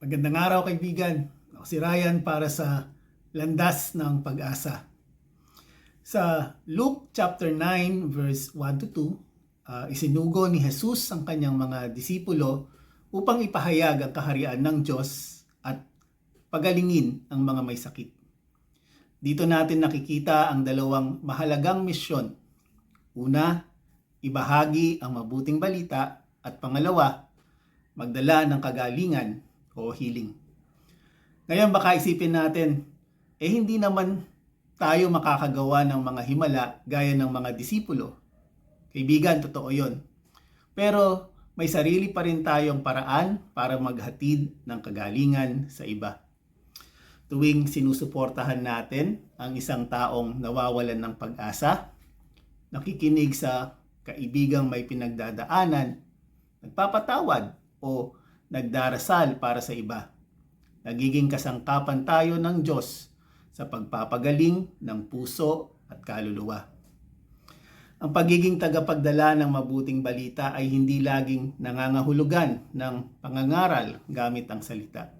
Magandang araw kaibigan. Ako si Ryan para sa Landas ng Pag-asa. Sa Luke chapter 9 verse 1 to 2, ah, isinugo ni Jesus ang kanyang mga disipulo upang ipahayag ang kaharian ng Diyos at pagalingin ang mga may sakit. Dito natin nakikita ang dalawang mahalagang misyon. Una, ibahagi ang mabuting balita at pangalawa, magdala ng kagalingan o healing. Ngayon baka isipin natin, eh hindi naman tayo makakagawa ng mga himala gaya ng mga disipulo. Kaibigan, totoo yon. Pero may sarili pa rin tayong paraan para maghatid ng kagalingan sa iba. Tuwing sinusuportahan natin ang isang taong nawawalan ng pag-asa, nakikinig sa kaibigang may pinagdadaanan, nagpapatawad o nagdarasal para sa iba. Nagiging kasangkapan tayo ng Diyos sa pagpapagaling ng puso at kaluluwa. Ang pagiging tagapagdala ng mabuting balita ay hindi laging nangangahulugan ng pangangaral gamit ang salita.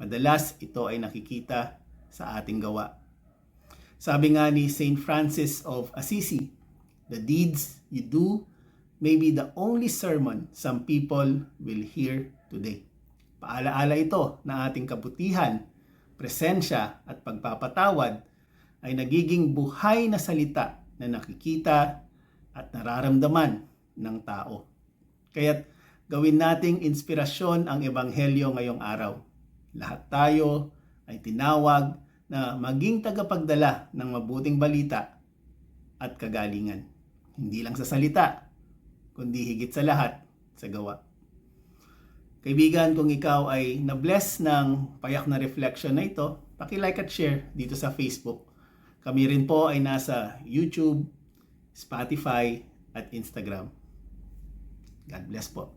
Madalas ito ay nakikita sa ating gawa. Sabi nga ni St. Francis of Assisi, The deeds you do may be the only sermon some people will hear today. Paalaala ito na ating kabutihan, presensya at pagpapatawad ay nagiging buhay na salita na nakikita at nararamdaman ng tao. Kaya't gawin nating inspirasyon ang ebanghelyo ngayong araw. Lahat tayo ay tinawag na maging tagapagdala ng mabuting balita at kagalingan. Hindi lang sa salita, kundi higit sa lahat sa gawa. Kaibigan, kung ikaw ay na-bless ng payak na reflection na ito, paki-like at share dito sa Facebook. Kami rin po ay nasa YouTube, Spotify at Instagram. God bless po.